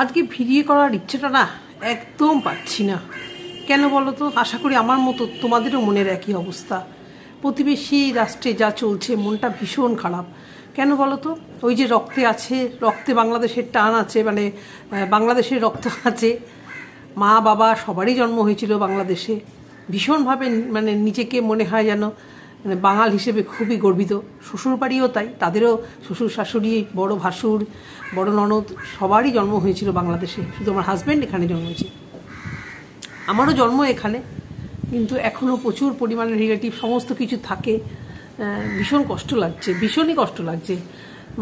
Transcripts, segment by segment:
আজকে ভিডিও করার ইচ্ছেটা না একদম পাচ্ছি না। কেন বলো তো? আশা করি আমার মতো তোমাদেরও মনের একই অবস্থা। প্রতিবেশী রাষ্ট্রে যা চলছে, মনটা ভীষণ খারাপ। কেন বলো তো? ওই যে রক্তে আছে, রক্তে বাংলাদেশের টান আছে মানে বাংলাদেশের রক্ত আছে। মা, বাবা সবারই জন্ম হয়েছিল বাংলাদেশে। ভীষণভাবে মানে নিজেকে মনে হয় যেন মানে বাঙাল হিসেবে খুবই গর্বিত। শ্বশুর বাড়িও তাই, তাদেরও শ্বশুর শাশুড়ি, বড় ভাসুর, বড় ননদ, সবারই জন্ম হয়েছিল বাংলাদেশে। শুধু আমার হাজব্যান্ড এখানে জন্মেছে আমারও জন্ম এখানে, কিন্তু এখনও প্রচুর পরিমাণে রিলেটিভ সমস্ত কিছু থাকে। ভীষণ কষ্ট লাগছে, ভীষণই কষ্ট লাগছে।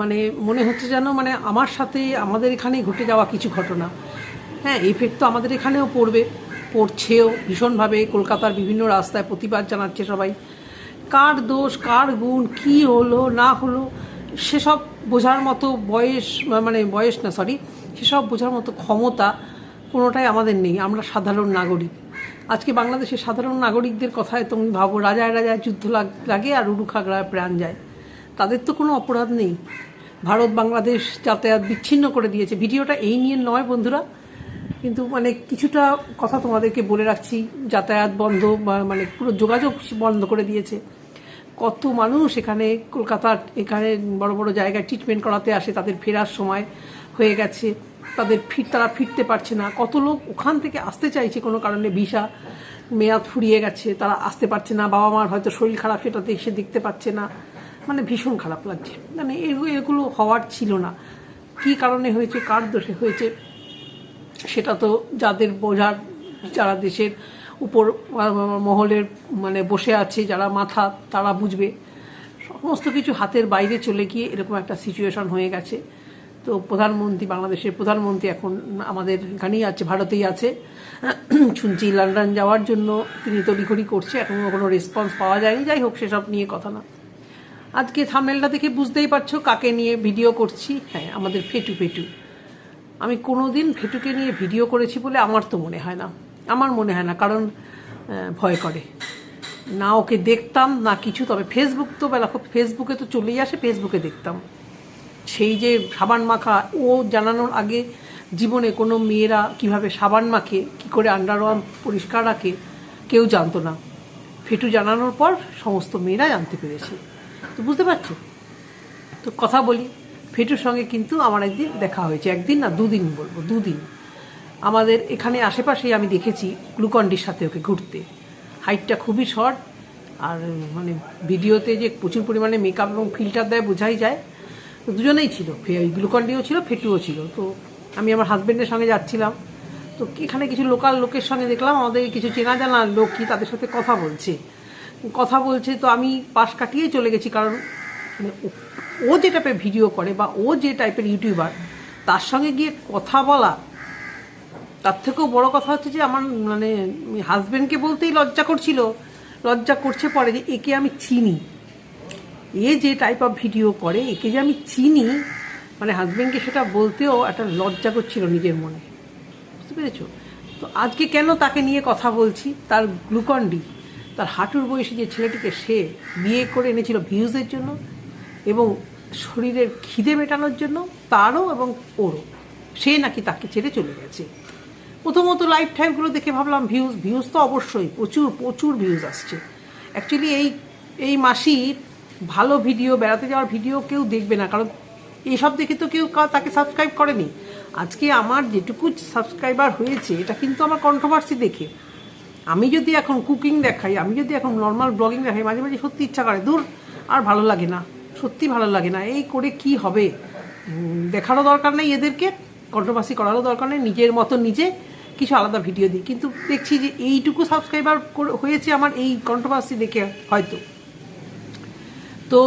মানে মনে হচ্ছে যেন মানে আমার সাথে আমাদের এখানে ঘটে যাওয়া কিছু ঘটনা। হ্যাঁ এফেক্ট তো আমাদের এখানেও পড়বে, পড়ছেও ভীষণভাবে। কলকাতার বিভিন্ন রাস্তায় প্রতিবাদ জানাচ্ছে সবাই। কার দোষ, কার গুণ, কি হলো, না হলো, সেসব বোঝার মতো বয়স মানে বয়স না সরি সেসব বোঝার মতো ক্ষমতা কোনোটাই আমাদের নেই, আমরা সাধারণ নাগরিক। আজকে বাংলাদেশের সাধারণ নাগরিকদের কথায় তুমি ভাবো, রাজায় রাজায় যুদ্ধ লাগে আর উরু খাগড়ায় প্রাণ যায়। তাদের তো কোনো অপরাধ নেই। ভারত, বাংলাদেশ যাতায়াত বিচ্ছিন্ন করে দিয়েছে। ভিডিওটা এই নিয়ে নয় বন্ধুরা, কিন্তু মানে কিছুটা কথা তোমাদেরকে বলে রাখছি। যাতায়াত বন্ধ মানে পুরো যোগাযোগ বন্ধ করে দিয়েছে। কত মানুষ এখানে কলকাতার, এখানে বড় বড় জায়গায় ট্রিটমেন্ট করাতে আসে, তাদের ফেরার সময় হয়ে গেছে, তাদের ফির, তারা ফিরতে পারছে না। কত লোক ওখান থেকে আসতে চাইছে কোনো কারণে, ভিসা মেয়াদ ফুরিয়ে গেছে, তারা আসতে পারছে না, বাবা মার হয়তো শরীর খারাপ সেটাতে এসে দেখতে পাচ্ছে না। মানে ভীষণ খারাপ লাগছে। মানে এগুলো হওয়ার ছিল না। কী কারণে হয়েছে, কার দোষে হয়েছে, সেটা তো যাদের বোঝার, যারা দেশের উপর মহলের মানে বসে আছে, যারা মাথা, তারা বুঝবে। সমস্ত কিছু হাতের বাইরে চলে গিয়ে এরকম একটা সিচুয়েশন হয়ে গেছে। তো প্রধানমন্ত্রী, বাংলাদেশের প্রধানমন্ত্রী এখন আমাদের এখানেই আছে, ভারতেই আছে। শুনছি লন্ডন যাওয়ার জন্য তিনি তড়িঘড়ি করছে এখনও কোনো রেসপন্স পাওয়া যায়নি। যাই হোক, সেসব নিয়ে কথা না। আজকে থামেলটা দেখে বুঝতেই পারছ কাকে নিয়ে ভিডিও করছি। হ্যাঁ আমাদের ফেটু ফেটু। আমি কোনোদিন ফেটুকে নিয়ে ভিডিও করেছি বলে আমার তো মনে হয় না। আমার মনে হয় না, কারণ ভয় করে। না ওকে দেখতাম, না কিছু, তবে ফেসবুক তো বেলা, খুব ফেসবুকে তো চলেই আসে ফেসবুকে দেখতাম। সেই যে সাবান মাখা, ও জানানোর আগে জীবনে কোনো মেয়েরা কীভাবে সাবান মাখে, কি করে আন্ডারওয়ার্ম পরিষ্কার রাখে, কেউ জানতো না। ফেটু জানানোর পর সমস্ত মেয়েরা জানতে পেরেছে। তো বুঝতে পারছ? তো কথা বলি, ফেটুর সঙ্গে কিন্তু আমার একদিন দেখা হয়েছে, একদিন না, দুদিন বলব, দুদিন। আমাদের এখানে আশেপাশেই আমি দেখেছি গ্লুকন্ডির সাথে ওকে ঘুরতে। হাইটটা খুবই শর্ট, আর মানে ভিডিওতে যে প্রচুর পরিমাণে মেকআপ এবং ফিল্টার দেয় বোঝাই যায়। দুজনেই ছিল গ্লুকন্ডিও ছিল, ফেটুও ছিল। তো আমি আমার হাজব্যান্ডের সঙ্গে যাচ্ছিলাম। তো এখানে কিছু লোকাল লোকের সঙ্গে দেখলাম, আমাদের কিছু চেনা জানা লোক কি তাদের সাথে কথা বলছে। কথা বলছে তো আমি পাশ কাটিয়ে চলে গেছি, কারণ মানে ও যে টাইপের ভিডিও করে বা ও যে টাইপের ইউটিউবার তার সঙ্গে গিয়ে কথা বলা তার থেকেও বড় কথা হচ্ছে যে আমার মানে হাজবেন্ডকে বলতেই লজ্জা করছিল। লজ্জা করছে পরে যে একে আমি চিনি। এ যে টাইপ অফ ভিডিও করে, একে যে আমি চিনি মানে হাজবেন্ডকে সেটা বলতেও একটা লজ্জা করছিল নিজের মনে। বুঝতে পেরেছ? তো আজকে কেন তাকে নিয়ে কথা বলছি? তার গ্লুকন্ডি তার হাঁটুর বয়সী যে ছেলেটিকে সে বিয়ে করে এনেছিল ভিউজের জন্য এবং শরীরের খিদে মেটানোর জন্য, তারও এবং ওরও। সে নাকি তাকে ছেড়ে চলে গেছে। প্রথমত লাইফ টাইমগুলো দেখে ভাবলাম ভিউজ ভিউজ তো অবশ্যই, প্রচুর প্রচুর ভিউজ আসছে। অ্যাকচুয়ালি এই এই মাসি ভালো ভিডিও বেড়াতে যাওয়ার ভিডিও কেউ দেখবে না, কারণ এইসব দেখে তো কেউ তাকে সাবস্ক্রাইব করেনি। আজকে আমার যেটুকু সাবস্ক্রাইবার হয়েছে, এটা কিন্তু আমার কন্ট্রোভার্সি দেখে। আমি যদি এখন কুকিং দেখাই, আমি যদি এখন নর্মাল ব্লগিং দেখাই, মাঝে মাঝে সত্যি ইচ্ছা করে দূর আর ভালো লাগে না, সত্যি ভালো লাগে না, এই করে কি হবে? দেখারও দরকার নেই এদেরকে কন্ট্রোভার্সি করারও দরকার নেই, নিজের মতো নিজে কিছু আলাদা ভিডিও দিই। কিন্তু দেখছি যে এইটুকু সাবস্ক্রাইবার হয়েছে আমার এই কন্ট্রোভার্সি দেখে হয়তো। তো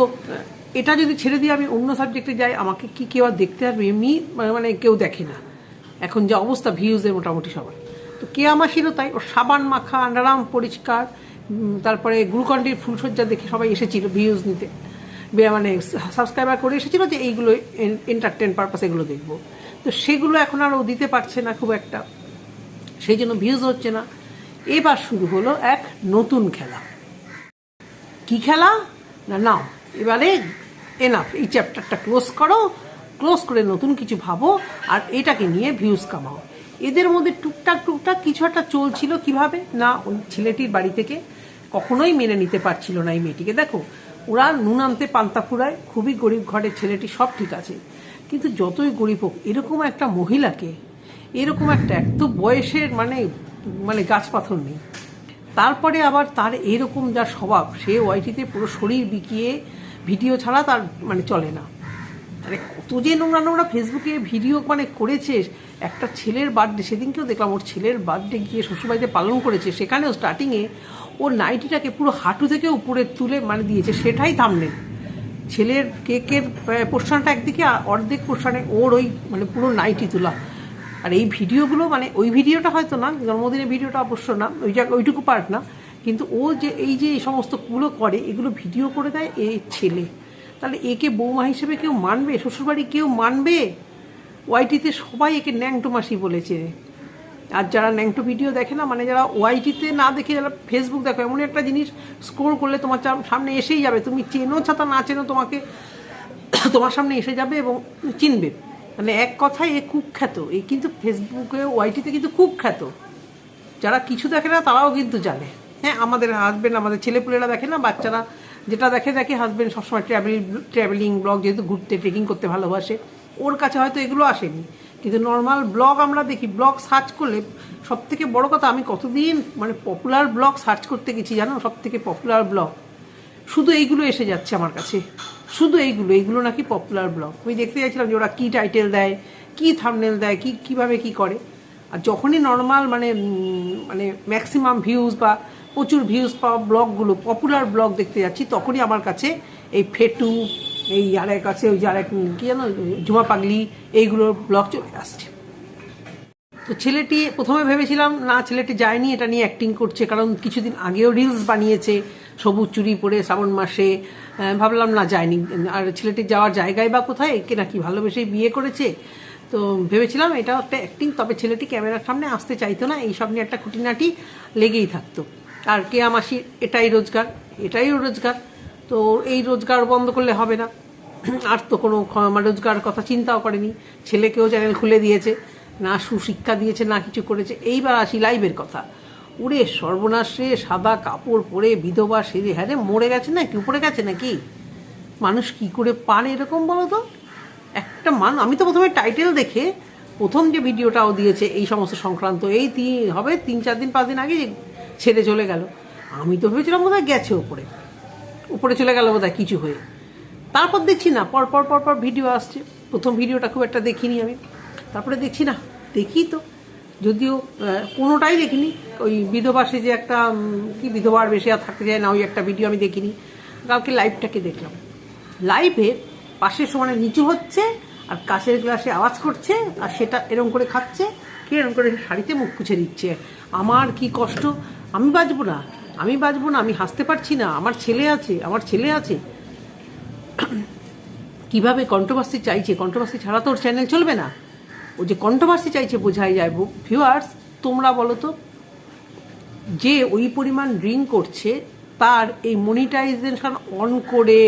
এটা যদি ছেড়ে দিয়ে আমি অন্য সাবজেক্টে যাই, আমাকে কি কেউ আর দেখতে আসবে? এমনি, মানে- মানে কেউ দেখে না। এখন যে অবস্থা ভিউজের মোটামুটি সবার। তো কে আমার ছিল তাই? ওর সাবান মাখা আন্ডারাম পরিষ্কার তারপরে গ্লুকন্ডির ফুলসজ্জা দেখে সবাই এসেছিল ভিউজ নিতে। মানে সাবস্ক্রাইবার করে এসেছিল যে এইগুলো এন্টারটেন পারপাস এগুলো দেখব। তো সেগুলো এখন আর ও দিতে পারছে না খুব একটা। সেই জন্য ভিউজ হচ্ছে না। এবার শুরু হলো এক নতুন খেলা। কি খেলা? না, নাও। এবারে এনাফ এই চ্যাপ্টারটা ক্লোজ করো ক্লোজ করে নতুন কিছু ভাবো আর এটাকে নিয়ে ভিউজ কামাও। এদের মধ্যে টুকটাক টুকটাক কিছু একটা চলছিল কীভাবে? না, ওই ছেলেটির বাড়ি থেকে কখনোই মেনে নিতে পারছিল না এই মেয়েটিকে। দেখো, ওরা নুন আনতে পান্তা ফুরায়, খুবই গরিব ঘরের ছেলেটি, সব ঠিক আছে। কিন্তু যতই গরিব হোক, এরকম একটা মহিলাকে এরকম একটা এত বয়সের মানে মানে গাছ পাথর নেই। তারপরে আবার তার এরকম যা স্বভাব, সে ওয়াইটিতে পুরো শরীর বিকিয়ে ভিডিও ছাড়া তার মানে চলে না। মানে কত যে নোংরা নোংরা ফেসবুকে ভিডিও মানে করেছে, একটা ছেলের বার্থডে, সেদিনকেও দেখলাম ওর ছেলের বার্থডে গিয়ে শ্বশুরবাড়িতে পালন করেছে, সেখানেও স্টার্টিংয়ে ওর নাইটিটাকে পুরো হাঁটু থেকে উপরে তুলে মানে দিয়েছে, সেটাই থামলেন ছেলের কেকের পোর্শনটা একদিকে অর্ধেক পোর্শনে ওর ওই মানে পুরো নাইটি তোলা। আর এই ভিডিওগুলো মানে ওই ভিডিওটা হয়তো না, জন্মদিনের ভিডিওটা অবশ্য না, ওই জায়গা ওইটুকু পার্ট না। কিন্তু ও যে এই যে এই সমস্তগুলো করে, এগুলো ভিডিও করে দেয় এ ছেলে। তাহলে একে বৌমা হিসেবে কেউ মানবে? শ্বশুরবাড়ি কেউ মানবে? ওয়াইটিতে সবাই একে ন্যাংটো মাসি বলেছে। আর যারা ন্যাংটো ভিডিও দেখে না মানে যারা ওয়াইটিতে না দেখে যারা ফেসবুক দেখো এমন একটা জিনিস স্ক্রোল করলে তোমার সামনে এসেই যাবে। তুমি চেনো ছাতা, না চেনো তোমাকে, তোমার সামনে এসে যাবে এবং চিনবে। মানে এক কথায় এ কুখ্যাত এ কিন্তু ফেসবুকে, ওয়াইটিতে কিন্তু কুখ্যাত যারা কিছু দেখে না, তারাও কিন্তু জানে। হ্যাঁ আমাদের হাজবেন্ড আমাদের ছেলেপুলেরা দেখে না, বাচ্চারা যেটা দেখে দেখে হাজবেন্ড সবসময় ট্রাভেল ট্রাভেলিং ব্লগ যেহেতু ঘুরতে ট্রেকিং করতে ভালোবাসে। ওর কাছে হয়তো এগুলো আসেনি। কিন্তু নর্মাল ব্লগ আমরা দেখি। ব্লগ সার্চ করলে সব থেকে বড় কথা, আমি কতদিন মানে পপুলার ব্লগ সার্চ করতে গেছি জানো? সব থেকে পপুলার ব্লগ শুধু এইগুলো এসে যাচ্ছে আমার কাছে। শুধু এইগুলো এইগুলো নাকি পপুলার ব্লগ আমি দেখতে চাইছিলাম যে ওরা কী টাইটেল দেয়, কী থামনেল দেয়, কী, কীভাবে কী করে। আর যখনই নর্মাল মানে মানে ম্যাক্সিমাম ভিউজ বা প্রচুর ভিউজ পাওয়া ব্লগগুলো পপুলার ব্লগ দেখতে যাচ্ছি, তখনই আমার কাছে এই ফেটু, এই আর এক আছে, ওই যার এক, কী জানো ঝুমা পাগলি, এইগুলোর ব্লগ চলে আসছে। তো ছেলেটি, প্রথমে ভেবেছিলাম, না, ছেলেটি যায়নি, এটা নিয়ে অ্যাক্টিং করছে, কারণ কিছুদিন আগেও রিলস বানিয়েছে, সবুজ চুরি পরে শ্রাবণ মাসে। ভাবলাম, না, যায়নি। আর ছেলেটি যাওয়ার জায়গায় বা কোথায়, একে নাকি ভালোবেসেই বিয়ে করেছে? তো ভেবেছিলাম, এটা একটা অ্যাক্টিং তবে ছেলেটি ক্যামেরার সামনে আসতে চাইতো না এইসব নিয়ে একটা খুঁটিনাটি লেগেই থাকতো। আর কেয়া মাসির এটাই রোজগার এটাই রোজগার। তো এই রোজগার বন্ধ করলে হবে না। আর তো কোনো রোজগার কথা চিন্তাও করেনি। ছেলেকেও চ্যানেল খুলে দিয়েছে। না সুশিক্ষা দিয়েছে, না কিছু করেছে, এইবার আসি লাইভের কথা। উড়ে সর্বনাশে সাদা কাপড় পরে বিধবা সেজে হ্যাঁ মরে গেছে না কি উপরে গেছে নাকি? মানুষ কি করে পান এরকম বলো তো? একটা মান, আমি তো প্রথমে টাইটেল দেখে প্রথম যে ভিডিওটাও দিয়েছে এই সমস্ত সংক্রান্ত, এই তিন, হবে তিন, চার দিন, পাঁচ দিন আগে ছেড়ে চলে গেল। আমি তো ভেবেছিলাম বোধহয় গেছে উপরে। উপরে চলে গেল বোধহয় কিছু হয়ে। তারপর দেখছি না, পর পর পর পর ভিডিও আসছে। প্রথম ভিডিওটা খুব একটা দেখিনি আমি। তারপরে দেখছি না, দেখি তো। যদিও কোনোটাই দেখিনি। ওই বিধবা যে একটা কি বিধবার বেশি আর থাকতে যায় না, ওই একটা ভিডিও আমি দেখিনি। কালকে লাইভটাকে দেখলাম। লাইভে পাশের সমানে নিচু হচ্ছে, আর কাছের গ্লাসে আওয়াজ করছে, আর সেটা এরম করে খাচ্ছে। কে এরম করে শাড়িতে মুখ পুছে দিচ্ছে? আমার কি কষ্ট? আমি বাঁচবো না। আমি বাঁচবো না, আমি হাসতে পারছি না। আমার ছেলে আছে, আমার ছেলে আছে। কীভাবে কন্ট্রোভার্সি চাইছে? কন্ট্রোভার্সি ছাড়া তো ওর চ্যানেল চলবে না। ও যে কন্ট্রোভার্সি চাইছে বোঝাই যায়। ভিউয়ার্স তোমরা বলো তো, যে ওই পরিমাণ ড্রিঙ্ক করছে, তার এই মনিটাইজেশন অন করে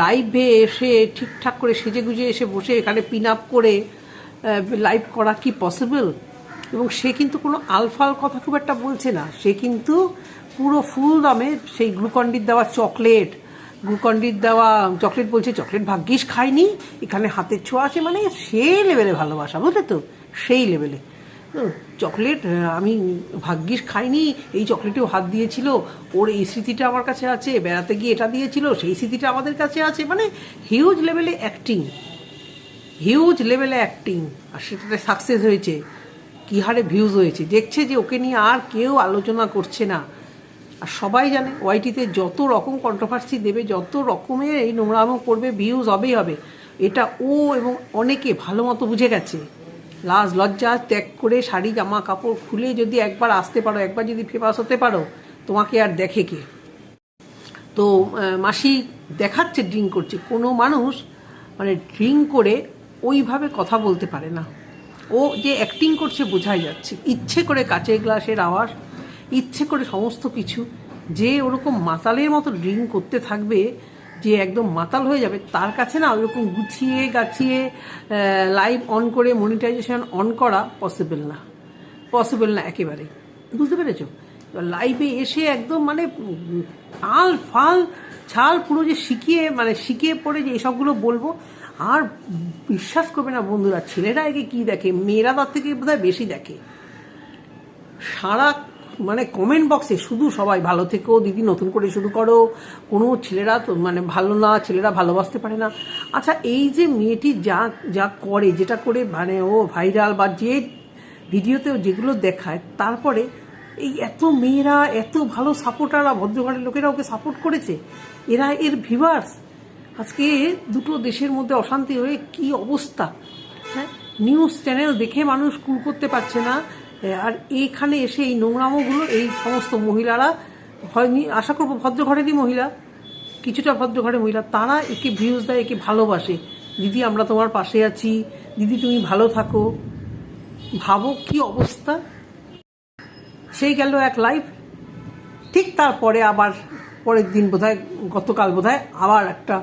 লাইভে এসে, ঠিকঠাক করে সেজে গুজে এসে বসে এখানে পিন আপ করে লাইভ করা কি পসিবল এবং সে কিন্তু কোনো আলফাল কথা খুব একটা বলছে না। সে কিন্তু পুরো ফুল দামে সেই গ্লুকন্ডির দেওয়া চকলেট গ্লুকন্ডির দেওয়া চকলেট বলছে, চকলেট ভাগ্যিস খায়নি। এখানে হাতের ছোঁয়া আছে মানে সেই লেভেলে ভালোবাসা, বুঝলে তো? সেই লেভেলে। চকলেট আমি ভাগ্যিস খাইনি এই চকলেটেও হাত দিয়েছিল। ওর এই স্মৃতিটা আমার কাছে আছে। বেড়াতে গিয়ে এটা দিয়েছিল। সেই স্মৃতিটা আমাদের কাছে আছে। মানে হিউজ লেভেলে অ্যাক্টিং হিউজ লেভেলে অ্যাক্টিং আর সেটাতে সাকসেস হয়েছে। কী হারে ভিউজ হয়েছে। দেখছে যে ওকে নিয়ে আর কেউ আলোচনা করছে না। আর সবাই জানে ওয়াইটিতে যত রকম কন্ট্রোভার্সি দেবে, যত রকমের এই নোংরামো করবে ভিউজ হবেই হবে। এটা ও এবং অনেকে ভালো মতো বুঝে গেছে। লাজ লজ্জা ত্যাগ করে শাড়ি, জামা, কাপড় খুলে যদি একবার আসতে পারো, একবার যদি ফেমাস হতে পারো, তোমাকে আর দেখে কে? তো মাসি দেখাচ্ছে ড্রিঙ্ক করছে। কোনো মানুষ মানে ড্রিঙ্ক করে ওইভাবে কথা বলতে পারে না। ও যে অ্যাক্টিং করছে, বোঝাই যাচ্ছে। ইচ্ছে করে কাচের গ্লাসের আওয়াজ ইচ্ছে করে সমস্ত কিছু, যে ওরকম মাতালের মতো ড্রিঙ্ক করতে থাকবে, যে একদম মাতাল হয়ে যাবে, তার কাছে না ওরকম গুছিয়ে গাছিয়ে লাইভ অন করে মনিটাইজেশন অন করা পসিবল না। পসিবল না একেবারে। বুঝতে পেরেছ? লাইভে এসে একদম মানে আল ফাল, ছাল পুরো যে শিখিয়ে মানে শিখিয়ে পড়ে যে এসবগুলো বলব, আর বিশ্বাস করবে না বন্ধুরা, ছেলেরা একে কী দেখে? মেয়েরা তার থেকে বোধহয় বেশি দেখে। সারা মানে কমেন্ট বক্সে শুধু সবাই ভালো থেকো, দিদি নতুন করে শুরু করো। কোনো ছেলেরা তো মানে ভালো না, ছেলেরা ভালোবাসতে পারে না। আচ্ছা এই যে মেয়েটি যা যা করে, যেটা করে মানে ও ভাইরাল বা যে ভিডিওতেও যেগুলো দেখায়, তারপরে এই এত মেয়েরা, এত ভালো সাপোর্টাররা ভদ্রঘরের লোকেরা ওকে সাপোর্ট করেছে, এরা এর ভিভার্স আজকে দুটো দেশের মধ্যে অশান্তি হয়ে কি অবস্থা? হ্যাঁ নিউজ চ্যানেল দেখে মানুষ কুল করতে পারছে না। আর এইখানে এসে এই নোংরামোগুলো, এই সমস্ত মহিলারা হয়নি আশা করব ভদ্র ঘরেরই মহিলা, কিছুটা ভদ্র ঘরের মহিলা, তারা একে ভিউজ দেয়, একে ভালোবাসে। দিদি, আমরা তোমার পাশে আছি। দিদি, তুমি ভালো থাকো। ভাবো কি অবস্থা? সেই গেল এক লাইভ ঠিক তারপরে আবার পরের দিন বোধহয়, গতকাল বোধহয় আবার একটা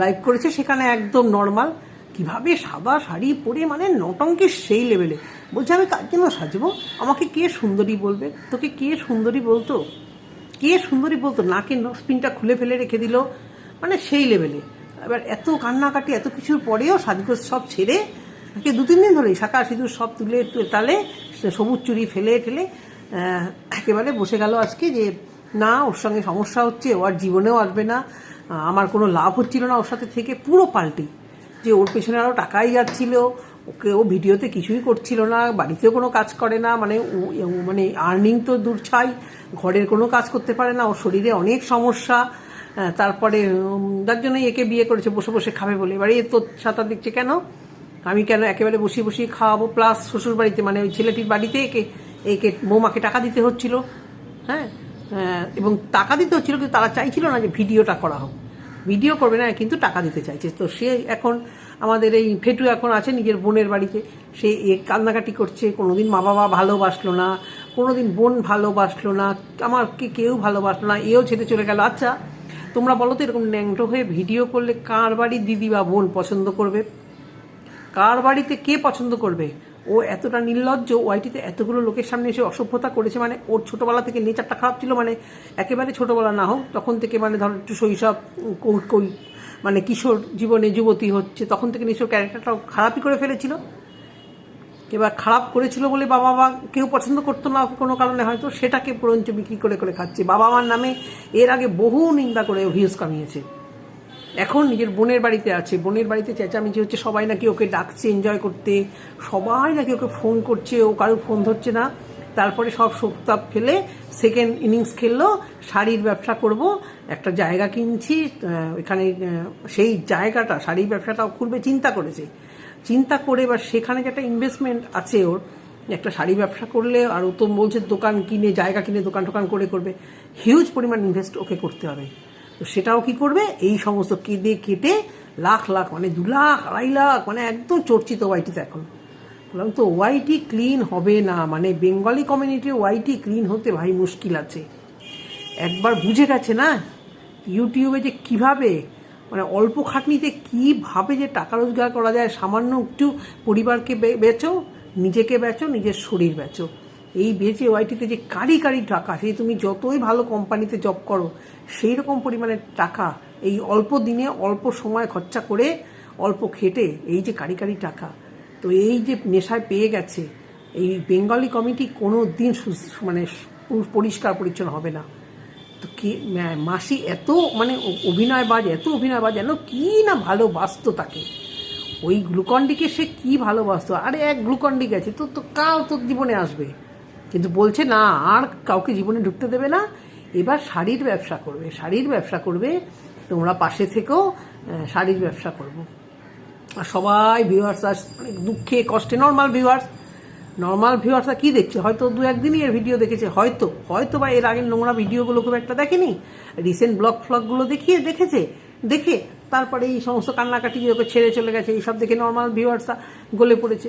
লাইভ করেছে, সেখানে একদম নর্মাল কীভাবে সাদা শাড়ি পরে মানে নটঙ্কের সেই লেভেলে বলছে, আমি কার জন্য সাজবো? আমাকে কে সুন্দরী বলবে? তোকে কে সুন্দরী বলতো? কে সুন্দরী বলতো? নাকে নসপিনটা খুলে ফেলে রেখে দিল? মানে সেই লেভেলে এবার এত কান্নাকাটি, এত কিছুর পরেও সাজগোজ সব ছেড়ে তাকে দু, তিন দিন ধরেই শাঁকা সিঁদুর সব তুলে, তালে সবুজ চুরি ফেলে ঠেলে একেবারে বসে গেল আজকে যে, না, ওর সঙ্গে সমস্যা হচ্ছে, ও আর জীবনেও আসবে না আমার কোনো লাভ হচ্ছিল না ওর সাথে থেকে। পুরো পাল্টি। যে ওর পেছনে আরও টাকাই যাচ্ছিল, ওকে ও ভিডিওতে কিছুই করছিল না, বাড়িতেও কোনো কাজ করে না মানে মানে আর্নিং তো দূর ছাই, ঘরের কোনো কাজ করতে পারে না, ওর শরীরে অনেক সমস্যা তারপরে যার জন্যই একে বিয়ে করেছে, বসে বসে খাবে বলে। এবারে এ তো সাঁতার দিচ্ছে কেন? আমি কেন একেবারে বসিয়ে বসিয়ে খাওয়াবো? প্লাস শ্বশুর বাড়িতে মানে ওই ছেলেটির বাড়িতে একে একে বৌমাকে টাকা দিতে হচ্ছিল হ্যাঁ? এবং টাকা দিতে হচ্ছিল, কিন্তু তারা চাইছিল না যে ভিডিওটা করা হোক। ভিডিও করবে না, কিন্তু টাকা দিতে চাইছে। তো সে এখন আমাদের এই ফেটু এখন আছে নিজের বোনের বাড়িতে। সে কান্নাকাটি করছে, কোনোদিন মা বাবা ভালোবাসলো না, কোনোদিন বোন ভালোবাসলো না, আমাকে কেউ ভালোবাসলো না, এও ছেড়ে চলে গেল। আচ্ছা তোমরা বলো তো এরকম ন্যাংটো হয়ে ভিডিও করলে কার বাড়ির দিদি বা বোন পছন্দ করবে? কার বাড়িতে কে পছন্দ করবে? ও এতটা নির্লজ্জ, ওয়াইটিতে এতগুলো লোকের সামনে এসে অসভ্যতা করেছে মানে ওর ছোটোবেলা থেকে নেচারটা খারাপ ছিল মানে একেবারে ছোটোবেলা না হোক, তখন থেকে মানে ধরো একটু শৈশব, কই মানে কিশোর জীবনে যুবতী হচ্ছে, তখন থেকে নিশ্চয় ক্যারেক্টারটাও খারাপই করে ফেলেছিল। এবার খারাপ করেছিল বলে বাবা মা কেউ পছন্দ করতো না কোনো কারণে, হয়তো সেটাকে পর্যন্ত বিক্রি করে করে খাচ্ছে। বাবা মার নামে এর আগে বহু নিন্দা করে ভিউজ কামিয়েছে। এখন নিজের বোনের বাড়িতে আছে। বোনের বাড়িতে চেঁচামেচি হচ্ছে, সবাই নাকি ওকে ডাকছে এনজয় করতে। সবাই নাকি ওকে ফোন করছে, ও কারও ফোন ধরছে না। তারপরে সব শোকতাপ ফেলে সেকেন্ড ইনিংস খেললো, শাড়ির ব্যবসা করব, একটা জায়গা কিনছি এখানে সেই জায়গাটা, শাড়ির ব্যবসাটাও খুলবে চিন্তা করেছে। চিন্তা করে এবার সেখানে যে একটা ইনভেস্টমেন্ট আছে ওর, একটা শাড়ি ব্যবসা করলে, আর ও তো বলছে দোকান কিনে, জায়গা কিনে দোকান টোকান করে করবে। হিউজ পরিমাণ ইনভেস্ট ওকে করতে হবে। তো সেটাও কি করবে? এই সমস্ত কেঁদে কেটে লাখ লাখ মানে দু লাখ, আড়াই লাখ মানে একদম চর্চিত ওয়াইটিতে এখন। বললাম, তো ওয়াইটি ক্লিন হবে না? মানে বেঙ্গলি কমিউনিটির ওয়াইটি ক্লিন হতে ভাই মুশকিল আছে। একবার বুঝে গেছে না? ইউটিউবে যে কীভাবে মানে অল্প খাটনিতে কীভাবে যে টাকা রোজগার করা যায়, সামান্য একটু পরিবারকে বেচো, নিজেকে বেচো, নিজের শরীর বেচো। এই বেচে ওয়াইটিতে যে কারি কারি টাকা, সেই তুমি যতই ভালো কোম্পানিতে জব করো সেই রকম পরিমাণের টাকা এই অল্প দিনে, অল্প সময় খরচা করে, অল্প খেটে এই যে কারি কারি টাকা, তো এই যে নেশায় পেয়ে গেছে, এই বেঙ্গলি কমিটি কোনো দিন মানে পরিষ্কার পরিচ্ছন্ন হবে না। তো কি মাসি এত মানে অভিনয়বাজ এত অভিনয়বাজ যেন কি না ভালোবাসতো তাকে। ওই গ্লুকন্ডিকে সে কি ভালোবাসতো? আরে এক গ্লুকন্ডি গেছে, তো তো কাল তোর জীবনে আসবে। কিন্তু বলছে, না, আর কাউকে জীবনে ঢুকতে দেবে না। এবার শাড়ির ব্যবসা করবে। শাড়ির ব্যবসা করবে। তোমরা পাশে থেকেও শাড়ির ব্যবসা করব। আর সবাই ভিউয়ার্স আস অনেক দুঃখে, কষ্টে নর্মাল ভিউয়ার্স নর্মাল ভিউয়ার্সরা কি দেখছে? হয়তো দু একদিনই এর ভিডিও দেখেছে। হয়তো হয়তো বা এর আগের নোংরা ভিডিওগুলো খুব একটা দেখেনি। রিসেন্ট ব্লগ ফ্লগগুলো দেখিয়ে, দেখেছে, দেখে তারপরে এই সমস্ত কান্নাকাটি ওকে ছেড়ে চলে গেছে, এইসব দেখে নর্মাল ভিউয়ার্সরা গলে পড়েছে।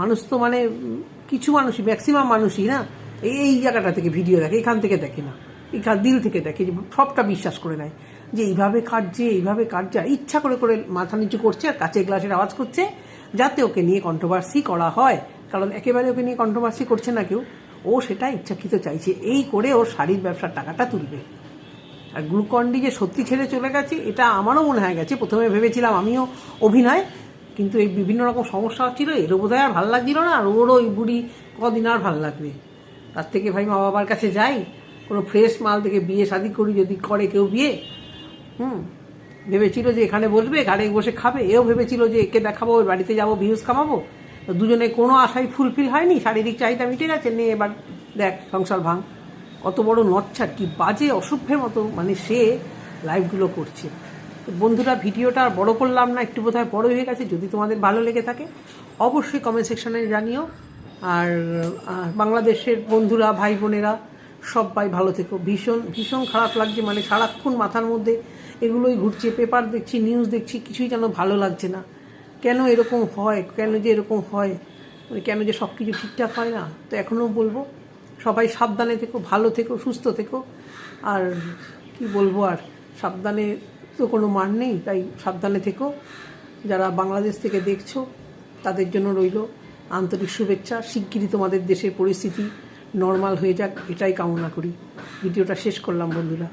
মানুষ তো মানে কিছু মানুষই ম্যাক্সিমাম মানুষই না, এই এই জায়গাটা থেকে ভিডিও দেখে, এখান থেকে দেখে না। এখান, দিল থেকে দেখে সবটা বিশ্বাস করে নেয়। যে এইভাবে কাটছে এইভাবে কাটছে ইচ্ছা করে করে মাথা নিচু করছে, আর কাছে গ্লাসের আওয়াজ করছে, যাতে ওকে নিয়ে কন্ট্রোভার্সি করা হয়। কারণ একেবারে ওকে নিয়ে কন্ট্রোভার্সি করছে না কেউ। ও সেটা ইচ্ছাকৃত চাইছে। এই করে ওর শাড়ির ব্যবসার টাকাটা তুলবে। আর গ্লুকন্ডি যে সত্যি ছেড়ে চলে গেছে, এটা আমারও মনে হয়ে গেছে। প্রথমে ভেবেছিলাম আমিও অভিনয় কিন্তু এই বিভিন্ন রকম সমস্যা হচ্ছিল এরও বোধহয় আর ভালো লাগছিল না, আর ওরও ওই বুড়ি কদিন আর ভালো লাগবে। তার থেকে ভাই মা বাবার কাছে যাই, কোনো ফ্রেশ মাল থেকে বিয়ে শাদি করি যদি করে কেউ বিয়ে, হুম, ভেবেছিল যে এখানে বসবে, ঘাড়ে বসে খাবে, এও ভেবেছিল যে একে দেখাবো, ওর বাড়িতে যাব, ভিউজ কামাবো। তো দুজনে কোনো আশাই ফুলফিল হয়নি, শারীরিক চাহিদা মিটে গেছে নিয়ে এবার দেখ সংসার ভাঙ। কত বড় নচ্ছার, কি বাজে অসভ্যের মতো মানে সে লাইভগুলো করছে। বন্ধুরা, ভিডিওটা আর বড়ো করলাম না, একটু বোধহয় বড়ো হয়ে গেছে, যদি তোমাদের ভালো লেগে থাকে, অবশ্যই কমেন্ট সেকশনে জানিও। আর বাংলাদেশের বন্ধুরা, ভাই বোনেরা, সবাই ভালো থেকো। ভীষণ ভীষণ খারাপ লাগছে মানে সারাক্ষণ মাথার মধ্যে এগুলোই ঘুরছে পেপার দেখছি নিউজ দেখছি, কিছুই যেন ভালো লাগছে না। কেন এরকম হয়? কেন যে এরকম হয়? মানে কেন যে সব কিছু ঠিকঠাক হয় না? তো এখনও বলব, সবাই সাবধানে থেকো, ভালো থেকো, সুস্থ থেকো। আর কি বলব আর, সাবধানে তো কোনো মান নেই, তাই সাবধানে থেকো। যারা বাংলাদেশ থেকে দেখছ, তাদের জন্য রইল আন্তরিক শুভেচ্ছা। শিগগিরই তোমাদের দেশের পরিস্থিতি নর্মাল হয়ে যাক, এটাই কামনা করি। ভিডিওটা শেষ করলাম, বন্ধুরা।